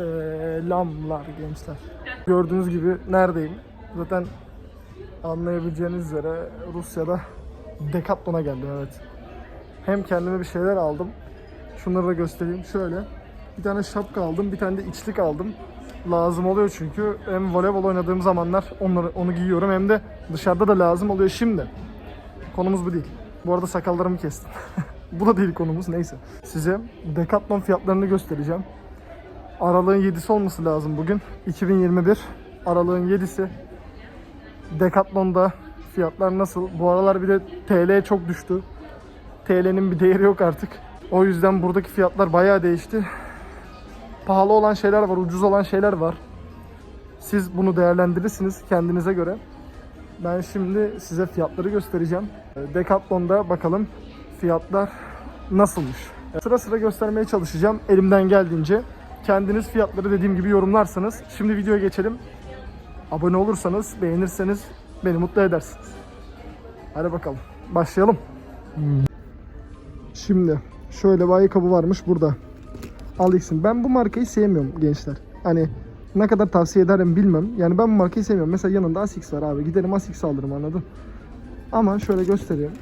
Selamlar gençler. Gördüğünüz gibi neredeyim? Zaten anlayabileceğiniz üzere Rusya'da Decathlon'a geldim evet. Hem kendime bir şeyler aldım. Şunları da göstereyim. Şöyle bir tane şapka aldım, bir tane de içlik aldım. Lazım oluyor çünkü hem voleybol oynadığım zamanlar onları onu giyiyorum hem de dışarıda da lazım oluyor şimdi. Konumuz bu değil. Bu arada sakallarımı kestim. bu da değil konumuz neyse. Size Decathlon fiyatlarını göstereceğim. Aralığın 7'si olması lazım bugün. 2021 Aralığın 7'si. Decathlon'da fiyatlar nasıl? Bu aralar bir de TL çok düştü. TL'nin bir değeri yok artık. O yüzden buradaki fiyatlar bayağı değişti. Pahalı olan şeyler var, ucuz olan şeyler var. Siz bunu değerlendirirsiniz kendinize göre. Ben şimdi size fiyatları göstereceğim. Decathlon'da bakalım fiyatlar nasılmış. Sıra sıra göstermeye çalışacağım elimden geldiğince. Kendiniz fiyatları dediğim gibi yorumlarsanız. Şimdi videoya geçelim. Abone olursanız, beğenirseniz beni mutlu edersiniz. Hadi bakalım. Başlayalım. Şimdi şöyle bir ayakkabı varmış burada. Alix'in. Ben bu markayı sevmiyorum gençler. Hani ne kadar tavsiye ederim bilmem. Yani ben bu markayı sevmiyorum. Mesela yanında Asics var abi. Giderim Asics alırım anladın? Ama şöyle göstereyim.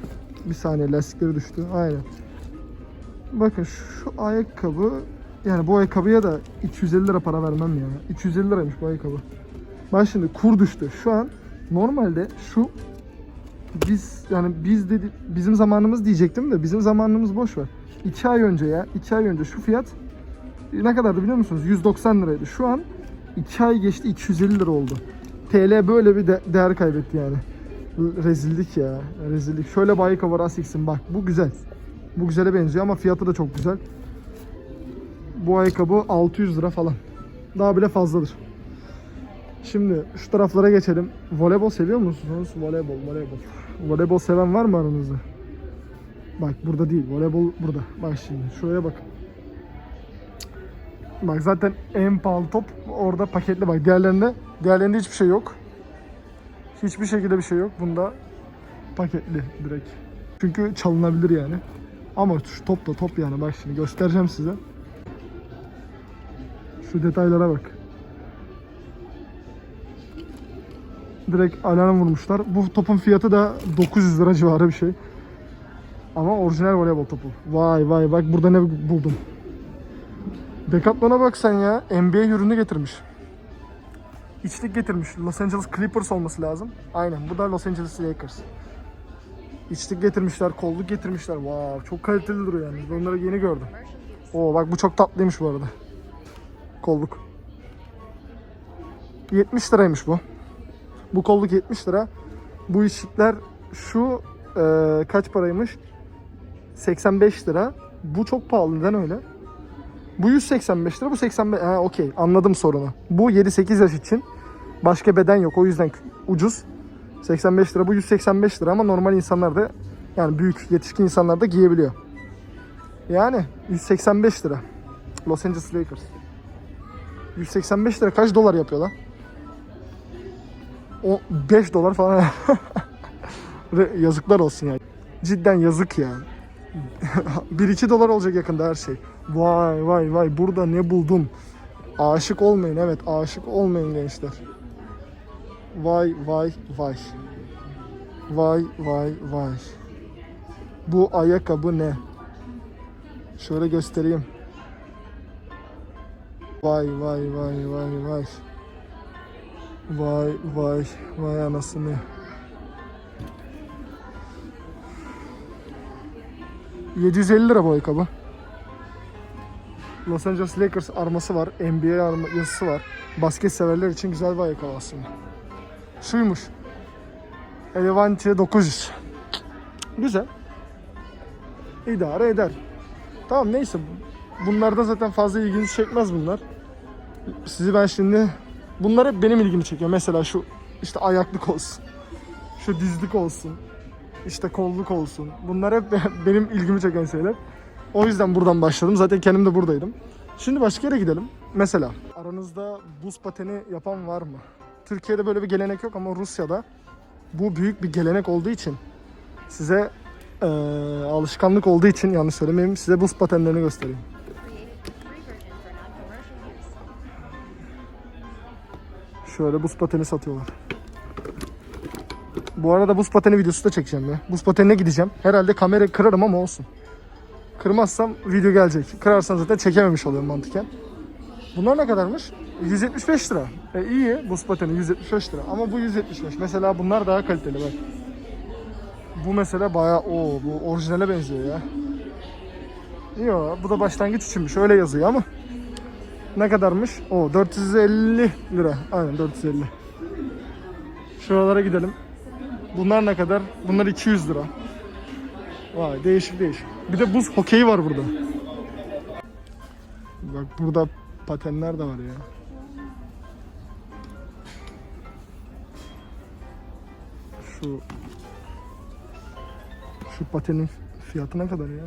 Bir saniye lastikleri düştü. Aynen. Bakın şu ayakkabı yani bu ayakkabıya da 250 lira para vermem ya. 250 liraymış bu ayakkabı. Bak şimdi kur düştü. Şu an normalde şu biz yani biz dedi bizim zamanımız diyecektim de bizim zamanımız boş ver. 2 ay önce ya 2 ay önce şu fiyat ne kadardı biliyor musunuz? 190 liraydı. Şu an 2 ay geçti 250 lira oldu. TL böyle bir de- değer kaybetti yani. Rezillik ya. Rezillik. Şöyle bir ayakkabı var Asics'in bak. Bu güzel. Bu güzele benziyor ama fiyatı da çok güzel. Bu ayakkabı 600 lira falan. Daha bile fazladır. Şimdi şu taraflara geçelim. Voleybol seviyor musunuz? Voleybol, voleybol. Voleybol seven var mı aranızda? Bak burada değil. Voleybol burada. Bak şimdi. Şuraya bak. Bak zaten en pahalı top orada paketli bak. Diğerlerinde, diğerlerinde hiçbir şey yok. Hiçbir şekilde bir şey yok. Bunda paketli direkt. Çünkü çalınabilir yani. Ama şu top da top yani. Bak şimdi göstereceğim size. Şu detaylara bak. Direkt alarm vurmuşlar. Bu topun fiyatı da 900 lira civarı bir şey. Ama orijinal voleybol topu. Vay vay bak burada ne buldum. Decathlon'a bak sen ya. NBA ürünü getirmiş. İçlik getirmiş. Los Angeles Clippers olması lazım. Aynen bu da Los Angeles Lakers. İçlik getirmişler, kolluk getirmişler. Wow, çok kaliteli duruyor yani. Onları yeni gördüm. Oo bak bu çok tatlıymış bu arada. Kolluk. 70 liraymış bu. Bu kolluk 70 lira. Bu içlikler şu e, kaç paraymış? 85 lira. Bu çok pahalı. Neden öyle? Bu 185 lira, bu 85. Ha okey. Anladım sorunu. Bu 7-8 yaş için. Başka beden yok. O yüzden ucuz. 85 lira. Bu 185 lira ama normal insanlar da yani büyük yetişkin insanlar da giyebiliyor. Yani 185 lira. Los Angeles Lakers. 185 lira kaç dolar yapıyor lan? O 5 dolar falan. Yazıklar olsun ya. Cidden yazık ya. 1-2 dolar olacak yakında her şey. Vay vay vay burada ne buldum. Aşık olmayın evet aşık olmayın gençler. Vay vay vay. Vay vay vay. Bu ayakkabı ne? Şöyle göstereyim. Vay vay vay vay vay. Vay vay vay anasını. ...750 lira bu ayakkabı. Los Angeles Lakers arması var. NBA yazısı var. Basket severler için güzel bir ayakkabı aslında. Şuymuş. Elevante 900. Güzel. İdare eder. Tamam neyse. Bunlarda zaten fazla ilginizi çekmez bunlar. Sizi ben şimdi... Bunlar hep benim ilgimi çekiyor. Mesela şu işte ayaklık olsun. Şu dizlik olsun. işte kolluk olsun. Bunlar hep benim ilgimi çeken şeyler. O yüzden buradan başladım. Zaten kendim de buradaydım. Şimdi başka yere gidelim. Mesela aranızda buz pateni yapan var mı? Türkiye'de böyle bir gelenek yok ama Rusya'da bu büyük bir gelenek olduğu için size eee, alışkanlık olduğu için yanlış söylemeyeyim size buz patenlerini göstereyim. Şöyle buz pateni satıyorlar. Bu arada buz pateni videosu da çekeceğim ya. Buz patenine gideceğim. Herhalde kamerayı kırarım ama olsun. Kırmazsam video gelecek. Kırarsam zaten çekememiş oluyorum mantıken. Bunlar ne kadarmış? 175 lira. E iyi buz pateni 175 lira. Ama bu 175. Mesela bunlar daha kaliteli bak. Bu mesela bayağı o bu orijinale benziyor ya. Yo bu da başlangıç içinmiş. Öyle yazıyor ama. Ne kadarmış? O 450 lira. Aynen 450. Şuralara gidelim. Bunlar ne kadar? Bunlar 200 lira. Vay değişik değişik. Bir de buz hokeyi var burada. Bak burada patenler de var ya. Şu şu patenin fiyatı ne kadar ya?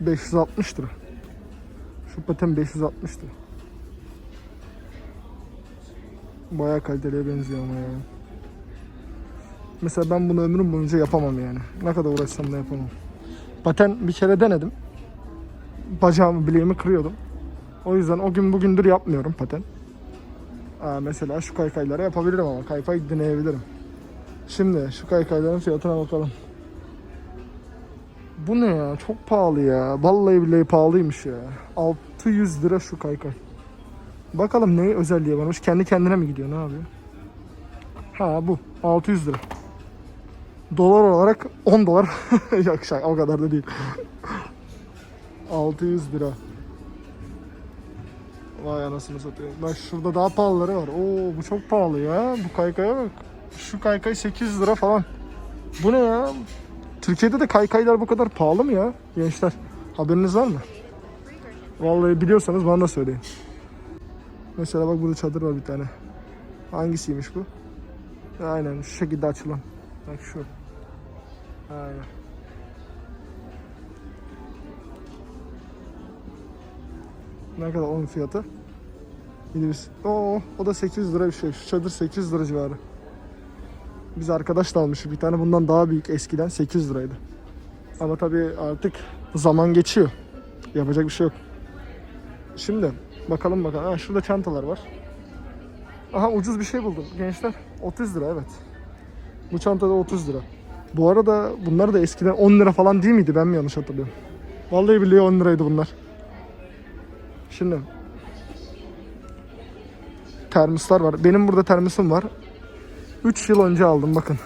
560 lira. Şu paten 560 lira. Bayağı kaliteliye benziyor ama ya. Mesela ben bunu ömrüm boyunca yapamam yani. Ne kadar uğraşsam da yapamam. Paten bir kere denedim. Bacağımı, bileğimi kırıyordum. O yüzden o gün bugündür yapmıyorum paten. Aa, mesela şu kaykayları yapabilirim ama kaykay deneyebilirim. Şimdi şu kaykayların fiyatına bakalım. Bu ne ya? Çok pahalı ya. Vallahi billahi pahalıymış ya. 600 lira şu kaykay. Bakalım ne özelliği varmış. Kendi kendine mi gidiyor? Ne yapıyor? Ha bu. 600 lira. Dolar olarak 10 dolar. Yok şaka o kadar da değil. 600 lira. Vay anasını satayım. Bak şurada daha pahalıları var. Oo bu çok pahalı ya. Bu kaykaya bak. Şu kaykay 800 lira falan. Bu ne ya? Türkiye'de de kaykaylar bu kadar pahalı mı ya gençler? Haberiniz var mı? Vallahi biliyorsanız bana da söyleyin. Mesela bak burada çadır var bir tane. Hangisiymiş bu? Aynen şu şekilde açılan. Bak şu. Aynen. Ne kadar onun fiyatı? Yine biz. Oo, o da 800 lira bir şey. Şu çadır 800 lira civarı. Biz arkadaşla almışız bir tane bundan daha büyük eskiden 800 liraydı. Ama tabii artık zaman geçiyor. Yapacak bir şey yok. Şimdi bakalım bakalım. Ha, şurada çantalar var. Aha ucuz bir şey buldum gençler. 30 lira evet. Bu çantada 30 lira. Bu arada bunlar da eskiden 10 lira falan değil miydi? Ben mi yanlış hatırlıyorum? Vallahi billahi 10 liraydı bunlar. Şimdi termoslar var. Benim burada termosum var. 3 yıl önce aldım bakın.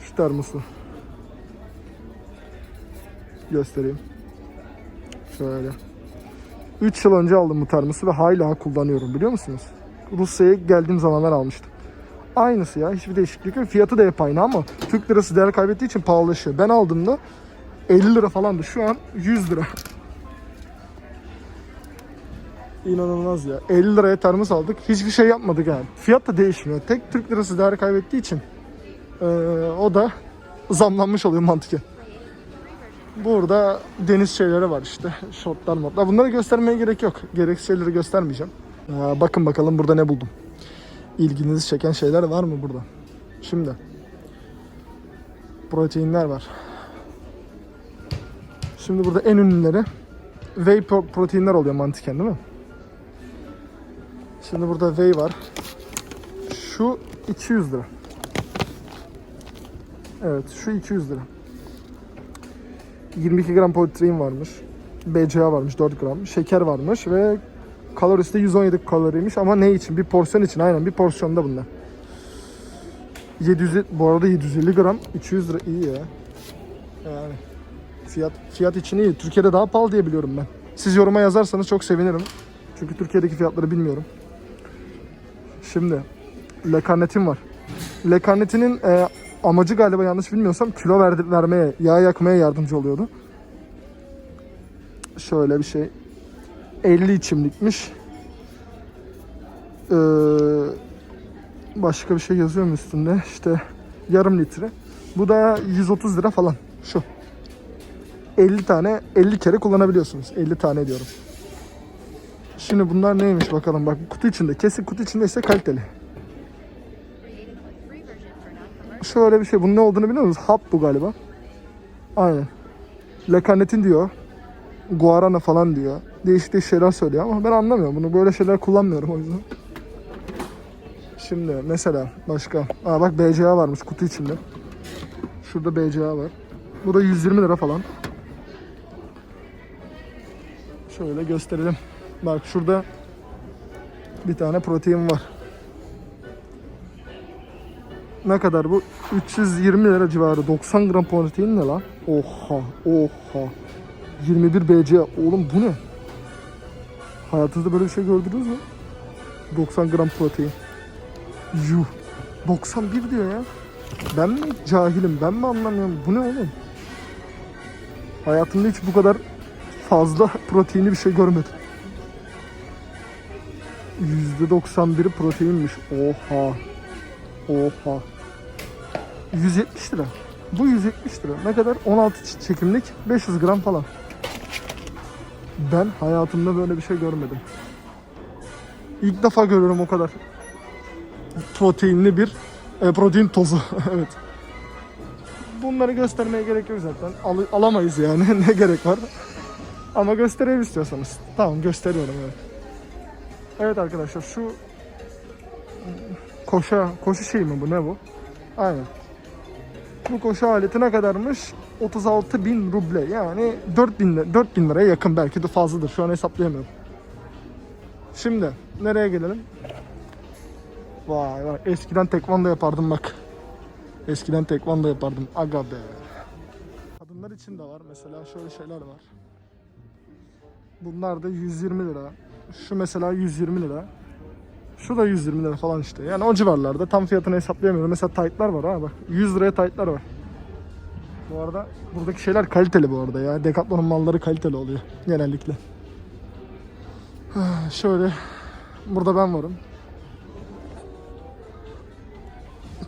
Şu termosu. Göstereyim. Şöyle. 3 yıl önce aldım bu termosu ve hala kullanıyorum biliyor musunuz? Rusya'ya geldiğim zamanlar almıştım. Aynısı ya hiçbir değişiklik yok. Fiyatı da hep aynı ama Türk lirası değer kaybettiği için pahalılaşıyor. Ben aldığımda 50 lira falandı. Şu an 100 lira. İnanılmaz ya. 50 liraya termos aldık. Hiçbir şey yapmadık yani. Fiyat da değişmiyor. Tek Türk lirası değer kaybettiği için eee, o da zamlanmış oluyor mantıken. Burada deniz şeyleri var işte. Şortlar modlar. Bunları göstermeye gerek yok. Gereksiz şeyleri göstermeyeceğim. Aa, bakın bakalım burada ne buldum. İlginizi çeken şeyler var mı burada? Şimdi. Proteinler var. Şimdi burada en ünlüleri whey pro- proteinler oluyor mantıken değil mi? Şimdi burada whey var. Şu 200 lira. Evet şu 200 lira. 22 gram protein varmış. BCA varmış 4 gram. Şeker varmış ve kalorisi de 117 kaloriymiş ama ne için? Bir porsiyon için aynen bir porsiyonda bunlar. 700 bu arada 750 gram 200 lira iyi ya. Yani fiyat fiyat için iyi. Türkiye'de daha pahalı diye biliyorum ben. Siz yoruma yazarsanız çok sevinirim. Çünkü Türkiye'deki fiyatları bilmiyorum. Şimdi lekarnetin var. Lekarnetinin e, amacı galiba yanlış bilmiyorsam kilo verdi, vermeye, yağ yakmaya yardımcı oluyordu. Şöyle bir şey. 50 içimlikmiş. Ee, başka bir şey yazıyor mu üstünde? İşte yarım litre. Bu da 130 lira falan. Şu. 50 tane 50 kere kullanabiliyorsunuz. 50 tane diyorum. Şimdi bunlar neymiş bakalım. Bak kutu içinde. Kesin kutu içinde ise kaliteli. Şöyle bir şey. Bunun ne olduğunu biliyor musunuz? Hap bu galiba. Aynen. Lekanetin diyor. Guarana falan diyor. Değişik değişik şeyler söylüyor ama ben anlamıyorum. Bunu böyle şeyler kullanmıyorum o yüzden. Şimdi mesela başka. Aa bak BCA varmış kutu içinde. Şurada BCA var. Bu da 120 lira falan. Şöyle gösterelim. Bak şurada bir tane protein var. Ne kadar bu? 320 lira civarı. 90 gram protein ne lan? Oha, oha. 21 BCA. Oğlum bu ne? Hayatınızda böyle bir şey gördünüz mü? 90 gram protein. Yuh. 91 diyor ya. Ben mi cahilim? Ben mi anlamıyorum? Bu ne oğlum? Hayatımda hiç bu kadar fazla proteinli bir şey görmedim. %91'i proteinmiş. Oha. Oha. 170 lira. Bu 170 lira. Ne kadar? 16 çekimlik 500 gram falan. Ben hayatımda böyle bir şey görmedim. İlk defa görüyorum o kadar proteinli bir e, protein tozu. evet. Bunları göstermeye gerek yok zaten. Al- alamayız yani. ne gerek var? Ama göstereyim istiyorsanız. Tamam gösteriyorum evet. Evet arkadaşlar şu koşa koşu şey mi bu ne bu? Aynen. Bu koşu aleti ne kadarmış? 36 bin ruble yani 4 bin, li- 4 bin liraya yakın belki de fazladır şu an hesaplayamıyorum. Şimdi nereye gelelim? Vay vay eskiden tekvando yapardım bak. Eskiden tekvando yapardım aga be. Kadınlar için de var mesela şöyle şeyler var. Bunlar da 120 lira. Şu mesela 120 lira. Şu da 120 lira falan işte. Yani o civarlarda tam fiyatını hesaplayamıyorum. Mesela taytlar var ha bak. 100 liraya taytlar var. Bu arada buradaki şeyler kaliteli bu arada ya. Decathlon'un malları kaliteli oluyor genellikle. Şöyle burada ben varım.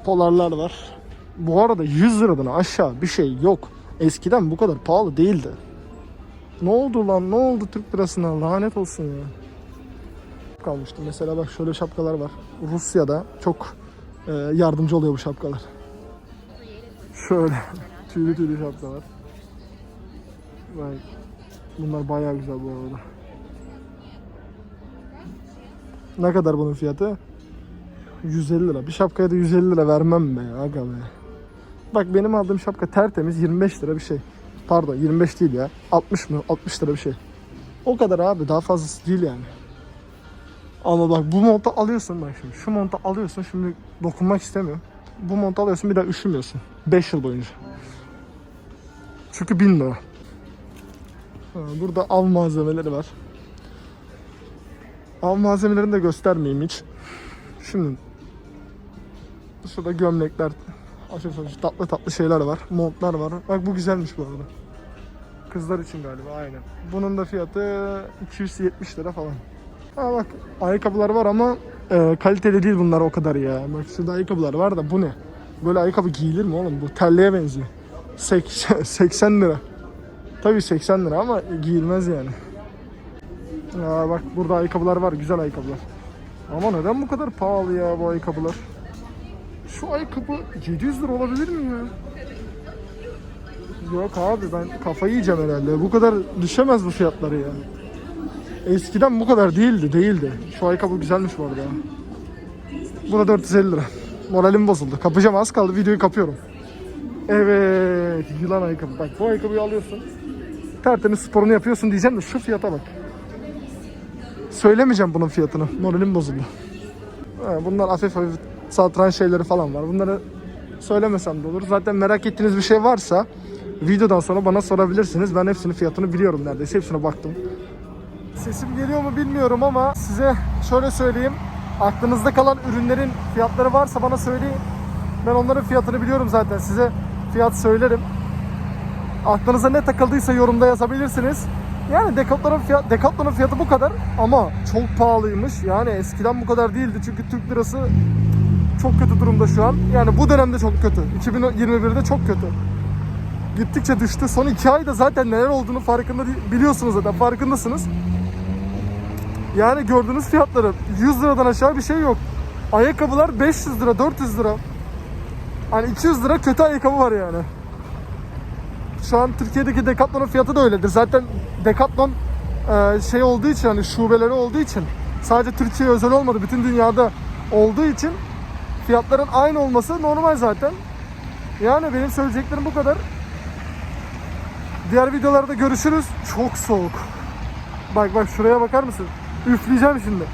Polarlar var. Bu arada 100 liradan aşağı bir şey yok. Eskiden bu kadar pahalı değildi. Ne oldu lan? Ne oldu Türk lirasına? Lanet olsun ya. Kalmıştı. Mesela bak şöyle şapkalar var. Rusya'da çok e, yardımcı oluyor bu şapkalar. Şöyle tüylü tüylü şapkalar. Bunlar bayağı güzel bu arada. Ne kadar bunun fiyatı? 150 lira. Bir şapkaya da 150 lira vermem be aga be. Bak benim aldığım şapka tertemiz 25 lira bir şey. Pardon 25 değil ya. 60 mı? 60 lira bir şey. O kadar abi daha fazlası değil yani. Ama bak bu montu alıyorsun bak şimdi. Şu montu alıyorsun şimdi dokunmak istemiyorum. Bu montu alıyorsun bir daha üşümüyorsun. 5 yıl boyunca. Çünkü 1000 lira. Ha, Burada av malzemeleri var. Av malzemelerini de göstermeyeyim hiç. Şimdi şurada gömlekler, hafif tatlı tatlı şeyler var. Montlar var. Bak bu güzelmiş bu arada. Kızlar için galiba aynen. Bunun da fiyatı 270 lira falan. Ha bak ayakkabılar var ama e, kaliteli değil bunlar o kadar ya. Bak şurada ayakkabılar var da bu ne? Böyle ayakkabı giyilir mi oğlum? Bu terliğe benziyor. 80, 80 lira. Tabii 80 lira ama giyilmez yani. Aa, bak burada ayakkabılar var. Güzel ayakkabılar. Ama neden bu kadar pahalı ya bu ayakkabılar? Şu ayakkabı 700 lira olabilir mi ya? Yok abi ben kafayı yiyeceğim herhalde. Bu kadar düşemez bu fiyatları ya. Eskiden bu kadar değildi, değildi. Şu ayakkabı güzelmiş bu arada. Bu da 450 lira. Moralim bozuldu. Kapacağım az kaldı. Videoyu kapıyorum. Evet, yılan ayakkabı. Bak bu ayakkabıyı alıyorsun. Tertemiz sporunu yapıyorsun diyeceğim de şu fiyata bak. Söylemeyeceğim bunun fiyatını. Moralim bozuldu. Bunlar hafif hafif satranç şeyleri falan var. Bunları söylemesem de olur. Zaten merak ettiğiniz bir şey varsa videodan sonra bana sorabilirsiniz. Ben hepsinin fiyatını biliyorum neredeyse. Hepsine baktım. Sesim geliyor mu bilmiyorum ama size şöyle söyleyeyim. Aklınızda kalan ürünlerin fiyatları varsa bana söyleyin. Ben onların fiyatını biliyorum zaten. Size fiyat söylerim. Aklınıza ne takıldıysa yorumda yazabilirsiniz. Yani Decathlon'un fiyat, Decathlon'un fiyatı bu kadar ama çok pahalıymış. Yani eskiden bu kadar değildi çünkü Türk lirası çok kötü durumda şu an. Yani bu dönemde çok kötü. 2021'de çok kötü. Gittikçe düştü. Son iki ayda zaten neler olduğunu farkında biliyorsunuz zaten farkındasınız. Yani gördüğünüz fiyatları 100 liradan aşağı bir şey yok. Ayakkabılar 500 lira, 400 lira. Hani 200 lira kötü ayakkabı var yani. Şu an Türkiye'deki Decathlon'un fiyatı da öyledir. Zaten Decathlon e, şey olduğu için hani şubeleri olduğu için sadece Türkiye özel olmadı. Bütün dünyada olduğu için fiyatların aynı olması normal zaten. Yani benim söyleyeceklerim bu kadar. Diğer videolarda görüşürüz. Çok soğuk. Bak bak şuraya bakar mısın? Üfleyeceğim şimdi.